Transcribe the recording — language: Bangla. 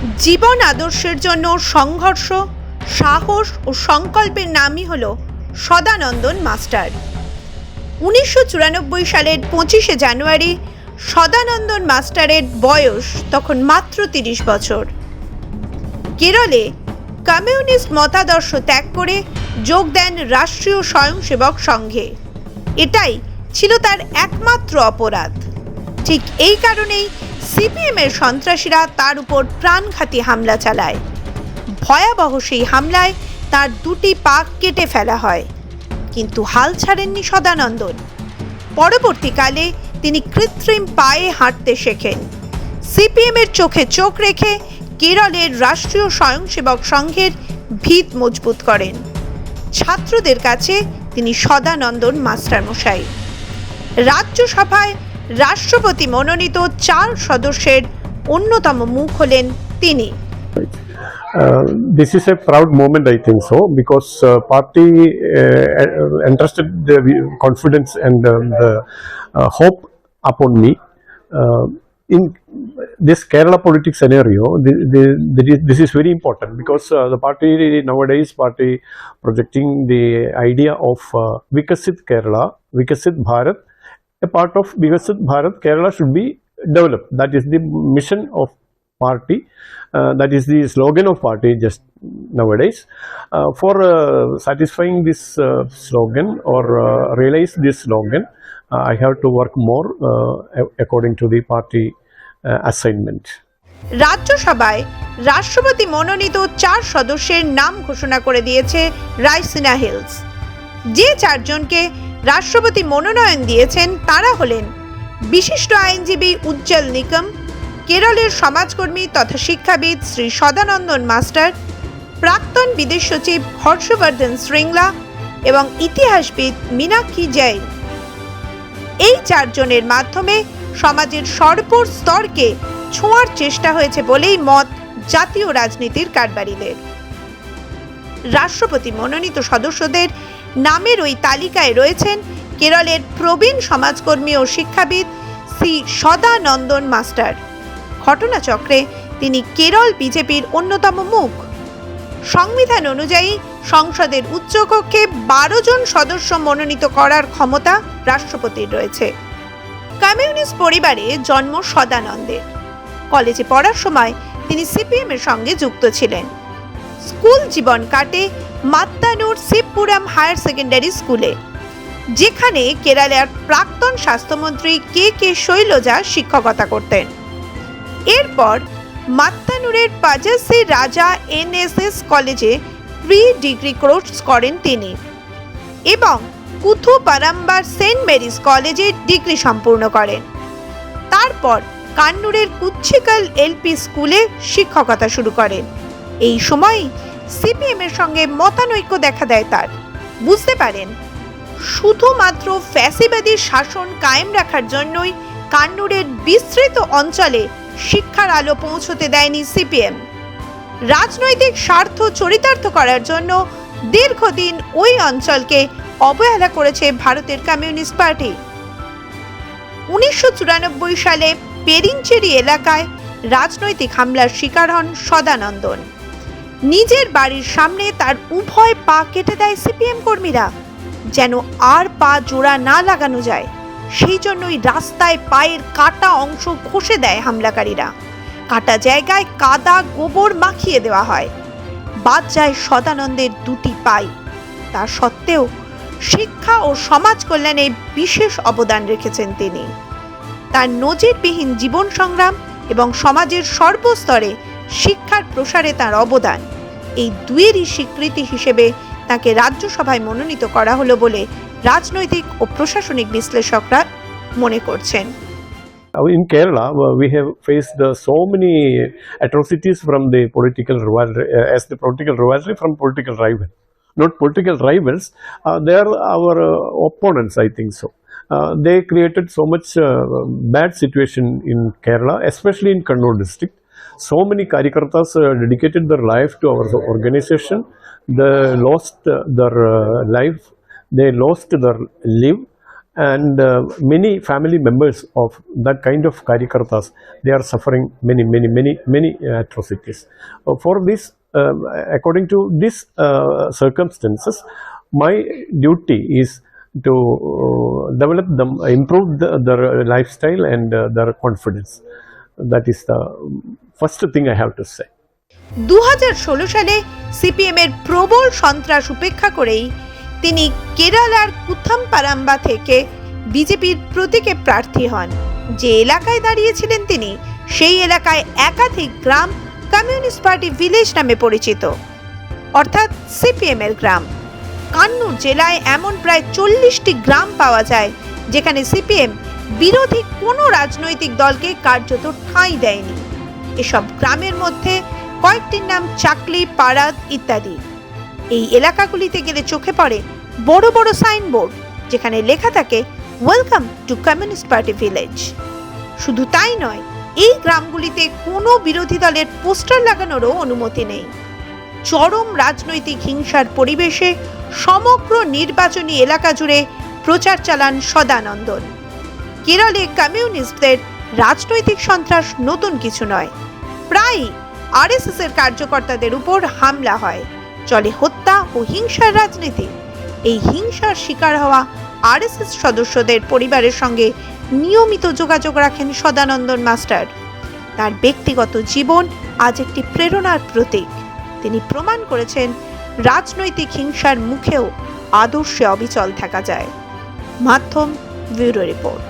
জীবন আদর্শের জন্য সংঘর্ষ, সাহস ও সংকল্পের নামই হল সদানন্দন মাস্টার। উনিশশো চুরানব্বই সালের পঁচিশে জানুয়ারি সদানন্দন মাস্টারের বয়স তখন মাত্র তিরিশ বছর। কেরলে কমিউনিস্ট মতাদর্শ ত্যাগ করে যোগ দেন রাষ্ট্রীয় স্বয়ংসেবক সংঘে। এটাই ছিল তার একমাত্র অপরাধ। ঠিক এই কারণেই সিপিএমের সন্ত্রাসীরা তার উপর প্রাণঘাতী হামলা চালায়। ভয়াবহ সেই হামলায় তার দুটি পা কেটে ফেলা হয়, কিন্তু হাল ছাড়েননি সদানন্দন। পরবর্তীকালে তিনি কৃত্রিম পায়ে হাঁটতে শেখেন। সিপিএমের চোখে চোখ রেখে কেরলের রাষ্ট্রীয় স্বয়ংসেবক সংঘের ভিত মজবুত করেন। ছাত্রদের কাছে তিনি সদানন্দন মাস্টারমশাই। রাজ্যসভায় রাষ্ট্রপতি মনোনীত চার সদস্যের অন্যতম মুখ হলেন তিনি Uh, this is a proud moment, I think so, because uh, party uh, entrusted the confidence and um, the uh, hope upon me. Uh, in this Kerala politics scenario, the, the, the, this is very important because uh, the party nowadays party projecting the idea of uh, Vikasit Kerala, Vikasit Bharat. A part of Vikasit Bharat, Kerala should be developed. That is the mission of party. Uh, that is the slogan of party just nowadays. Uh, for uh, satisfying this uh, slogan or uh, realize this slogan, uh, I have to work more uh, according to the party uh, assignment. রাজ্যসভায় রাষ্ট্রপতি মনোনীত চার সদস্যের নাম ঘোষণা করে দিয়েছে রাইসিনা হিলস যে চারজনকে রাষ্ট্রপতি মনোনয়ন দিয়েছেন, তারা হলেন বিশিষ্ট আইনজীবী উজ্জ্বল নিকম কেরলের সমাজকর্মী তথা শিক্ষাবিদ শ্রী সদানন্দন মাস্টার, প্রাক্তন বিদেশ সচিব হর্ষবর্ধন শ্রীংলা এবং ইতিহাসবিদ মীনাক্ষী জৈন। এই চারজনের মাধ্যমে সমাজের সর্বর স্তরকে ছোঁয়ার চেষ্টা হয়েছে বলেই মত জাতীয় রাজনীতির কারবারিদের। রাষ্ট্রপতি মনোনীত সদস্যদের নামের ওই তালিকায় রয়েছেন কেরলের প্রবীণ সমাজকর্মী ও শিক্ষাবিদ শ্রী সদানন্দন মাস্টার। ঘটনাচক্রে তিনি কেরল বিজেপির অন্যতম মুখ। সংবিধান অনুযায়ী সংসদের উচ্চকক্ষে বারো জন সদস্য মনোনীত করার ক্ষমতা রাষ্ট্রপতির রয়েছে। কমিউনিস্ট পরিবারে জন্ম সদানন্দের। কলেজে পড়ার সময় তিনি সিপিএম এর সঙ্গে যুক্ত ছিলেন। স্কুল জীবন কাটে মাত্তানুর শিবপুরাম হায়ার সেকেন্ডারি স্কুলে, যেখানে কেরালার প্রাক্তন স্বাস্থ্যমন্ত্রী কে কে শৈলজা শিক্ষকতা করতেন। এরপর মাত্তানুরের পাজাসি রাজা এনএসএস কলেজে প্রি ডিগ্রি কোর্স করেন তিনি এবং কুথু পারাম্বার সেন্ট মেরিস কলেজে ডিগ্রি সম্পূর্ণ করেন। তারপর কান্নুরের কুচ্ছিকাল এলপি স্কুলে শিক্ষকতা শুরু করেন। এই সময় সিপিএম এর সঙ্গে মতানৈক্য দেখা দেয় তার। বুঝতে পারেন, শুধুমাত্র ফ্যাসিবাদী শাসন কায়েম রাখার জন্যই কান্নুরের বিস্তৃত অঞ্চলে শিক্ষার আলো পৌঁছতে দেয়নি সিপিএম। রাজনৈতিক স্বার্থ চরিতার্থ করার জন্য দীর্ঘদিন ওই অঞ্চলকে অবহেলা করেছে ভারতের কমিউনিস্ট পার্টি। উনিশশো চুরানব্বই সালে পেরিনচেরি এলাকায় রাজনৈতিক হামলার শিকার হন সদানন্দন। নিজের বাড়ির সামনে তার উভয় পা কেটে দেয় সিপিএম কর্মীরা। যেন আর পা জোড়া না লাগানো যায়, সেই জন্যই রাস্তায় পায়ের কাটা অংশ ঘষে দেয় হামলাকারীরা। কাটা জায়গায় কাদা গোবর মাখিয়ে দেওয়া হয়। বাদ যায় সদানন্দের দুটি পাই। তা সত্ত্বেও শিক্ষা ও সমাজ কল্যাণে বিশেষ অবদান রেখেছেন তিনি। তার নজিরবিহীন জীবন সংগ্রাম এবং সমাজের সর্বস্তরে শিক্ষার প্রসারে তার অবদান। এই দুয়েরই স্বীকৃতি হিসেবে তাকে রাজ্যসভায় মনোনীত করা হলো বলে রাজনৈতিক ও প্রশাসনিক বিশ্লেষকরা মনে করছেন Uh, In Kerala, uh, we have faced uh, so many atrocities from the political rivalry, uh, as the political rivalry from political rival. Not political rivals, uh, they are our uh, opponents, I think so. Uh, they created so much uh, bad situation in Kerala, especially in Kannur district. So many Karyakartas uh, dedicated their life to our organization. They lost uh, their uh, life, they lost their live. And uh, many family members of that kind of karyakartas they are suffering many many many many atrocities. Uh, for this um, according to these uh, circumstances my duty is to uh, develop them improve the, their lifestyle and uh, their confidence is the first thing i have to say. দুহাজার ষোলো সালে সিপিএম এর প্রবল সন্ত্রাস উপেক্ষা করেই তিনি কেরালার কুথামপারাম্বা থেকে বিজেপির প্রতীকে প্রার্থী হন। যে এলাকায় দাঁড়িয়েছিলেন তিনি, সেই এলাকায় একাধিক গ্রাম কমিউনিস্ট পার্টি ভিলেজ নামে পরিচিত। অর্থাৎ সিপিএম এর গ্রাম। কান্নুর জেলায় এমন প্রায় চল্লিশটি গ্রাম পাওয়া যায়, যেখানে সিপিএম বিরোধী কোনো রাজনৈতিক দলকে কার্যত ঠাঁই দেয়নি। এসব গ্রামের মধ্যে কয়েকটির নাম চাকলি পাড়াদ ইত্যাদি। এই এলাকাগুলিতে গেলে চোখে পড়ে বড় বড় সাইনবোর্ড, যেখানে লেখা থাকে welcome to communist party village শুধু তাই নয়, এই গ্রামগুলিতে কোনো বিরোধী দলের পোস্টার লাগানোরও অনুমতি নেই। চরম রাজনৈতিক হিংসার পরিবেশে সমগ্র নির্বাচনী এলাকা জুড়ে প্রচার চালান সদানন্দন। কেরলে কমিউনিস্টদের রাজনৈতিক সন্ত্রাস নতুন কিছু নয়। প্রায়ই আরএসএস এর কার্যকর্তাদের উপর হামলা হয়। চলে হত্যা ও হিংসার রাজনীতি। এই হিংসার শিকার হওয়া আরএসএস সদস্যদের পরিবারের সঙ্গে নিয়মিত যোগাযোগ রাখেন সদানন্দন মাস্টার। তার ব্যক্তিগত জীবন আজ একটি প্রেরণার প্রতীক। তিনি প্রমাণ করেছেন, রাজনৈতিক হিংসার মুখেও আদর্শে অবিচল থাকা যায়। মাধ্যম ব্যুরো রিপোর্ট।